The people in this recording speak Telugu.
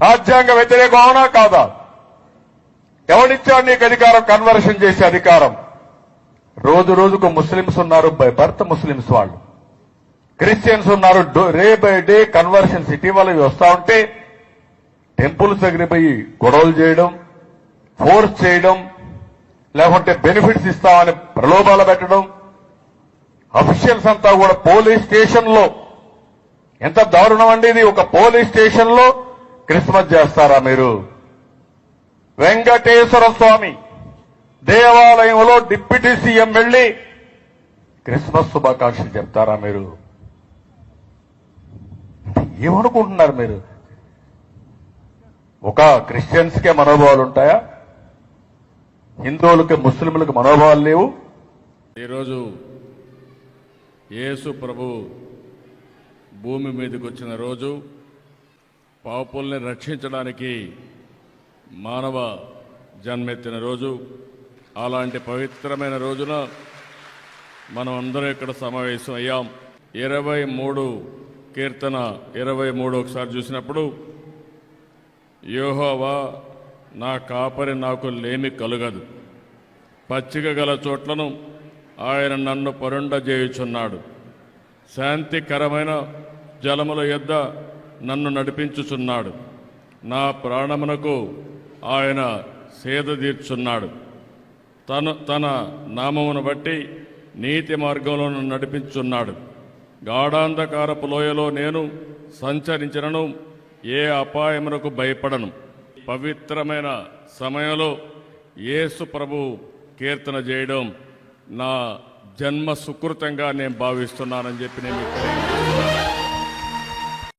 రాజ్యాంగ వ్యతిరేకం అవునా కాదా. ఎవరిచ్చాడు నీకు అధికారం? కన్వర్షన్ చేసే అధికారం. రోజు రోజుకు ముస్లిమ్స్ ఉన్నారు బై బర్త్ ముస్లిమ్స్ వాళ్ళు. క్రిస్టియన్స్ ఉన్నారు డే బై డే కన్వర్షన్స్ ఇటీవల వస్తా ఉంటే టెంపుల్స్ దగ్గరపోయి గొడవలు చేయడం ఫోర్స్ చేయడం లేకుంటే బెనిఫిట్స్ ఇస్తామని ప్రలోభాలు పెట్టడం అఫీషియల్స్ అంతా కూడా పోలీస్ స్టేషన్లో ఎంత దారుణం అండి ఇది. ఒక పోలీస్ స్టేషన్లో క్రిస్మస్ చేస్తారా మీరు? వెంకటేశ్వర స్వామి దేవాలయంలో డిప్యూటీ సీఎం వెళ్ళి క్రిస్మస్ శుభాకాంక్షలు చెప్తారా మీరు? ఏమనుకుంటున్నారు మీరు? ఒక క్రిస్టియన్స్ కే మనోభావాలు ఉంటాయా? హిందువులకి ముస్లింలకు మనోభావాలు లేవు? ఈరోజు యేసు ప్రభు భూమి మీదకి వచ్చిన రోజు పాపుల్ని రక్షించడానికి మానవ జన్మెత్తిన రోజు. అలాంటి పవిత్రమైన రోజున మనం అందరం ఇక్కడ సమావేశం అయ్యాం. ఇరవై మూడు కీర్తన ఇరవై మూడు ఒకసారి చూసినప్పుడు యోహోవా నా కాపరి నాకు లేమి కలుగదు. పచ్చిక గల చోట్లను ఆయన నన్ను పరుండజేయుచున్నాడు. శాంతికరమైన జలముల యొద్ద నన్ను నడిపించుచున్నాడు. నా ప్రాణమునకు ఆయన సేద తీర్చున్నాడు. తను తన నామమును బట్టి నీతి మార్గంలో నడిపించున్నాడు. గాఢాంధకారపు లోయలో నేను సంచరించినను ఏ అపాయమునకు భయపడను. పవిత్రమైన సమయంలో యేసు ప్రభు కీర్తన చేయడం నా జన్మ సుకృతంగా నేను భావిస్తున్నానని చెప్పి నేను